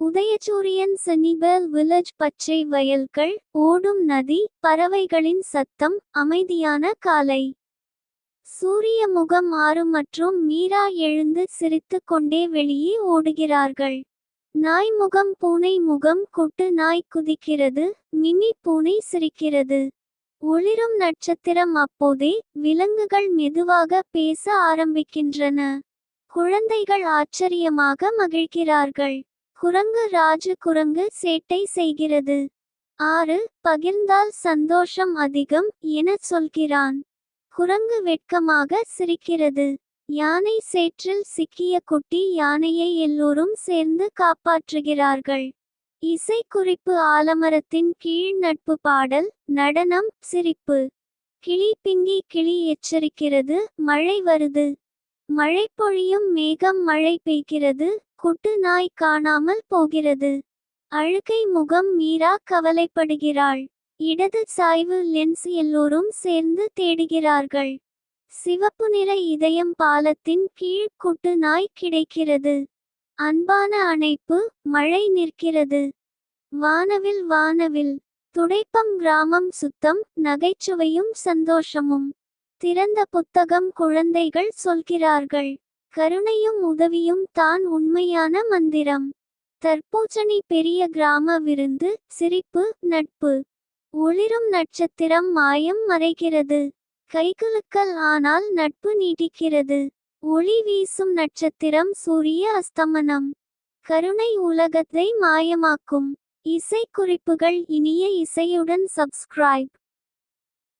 உதயசூரியன் சனிபேல் village பச்சை வயல்கள் ஓடும் நதி பறவைகளின் சத்தம் அமைதியான காலை. சூரிய முகம் ஆறு மற்றும் மீரா எழுந்து சிரித்துக் கொண்டே வெளியே ஓடுகிறார்கள். நாய் முகம் பூனை முகம் குட்டு நாய் குதிக்கிறது மிமி பூனை சிரிக்கிறது. ஒளிரும் நட்சத்திரம் அப்போதே விலங்குகள் மெதுவாக பேச ஆரம்பிக்கின்றன. குழந்தைகள் ஆச்சரியமாக மகிழ்கிறார்கள். குரங்கு ராஜு குரங்கு சேட்டை செய்கிறது. ஆறு பகிர்ந்தால் சந்தோஷம் அதிகம் என சொல்கிறான். குரங்கு வெட்கமாக சிரிக்கிறது. யானை சேற்றில் சிக்கிய குட்டி யானையை எல்லோரும் சேர்ந்து காப்பாற்றுகிறார்கள். இசைக்குறிப்பு ஆலமரத்தின் கீழ் நட்பு பாடல் நடனம் சிரிப்பு. கிளி பிங்கி கிளி எச்சரிக்கிறது மழை வருது. மழை பொழியும் மேகம் மழை பெய்கிறது குட்டு நாய் காணாமல் போகிறது. அழுகை முகம் மீரா கவலைப்படுகிறாள். இடது சாய்வு லென்ஸ் எல்லோரும் சேர்ந்து தேடுகிறார்கள். சிவப்பு நிற இதயம் பாலத்தின் கீழ் குட்டு நாய் கிடைக்கிறது. அன்பான அணைப்பு மழை நிற்கிறது. வானவில் வானவில். துடைப்பம் கிராமம் சுத்தம் நகைச்சுவையும் சந்தோஷமும். திறந்த புத்தகம் குழந்தைகள் சொல்கிறார்கள். கருணையும் உதவியும் தான் உண்மையான மந்திரம். தர்பூசணி பெரிய கிராம விருந்து சிரிப்பு நட்பு. ஒளிரும் நட்சத்திரம் மாயம் மறைகிறது. கைகுலுக்கல் ஆனால் நட்பு நீட்டிக்கிறது ஒளி வீசும் நட்சத்திரம் சூரிய அஸ்தமனம். கருணை உலகத்தை மாயமாக்கும். இசை குறிப்புகள் இனிய இசையுடன் சப்ஸ்கிரைப்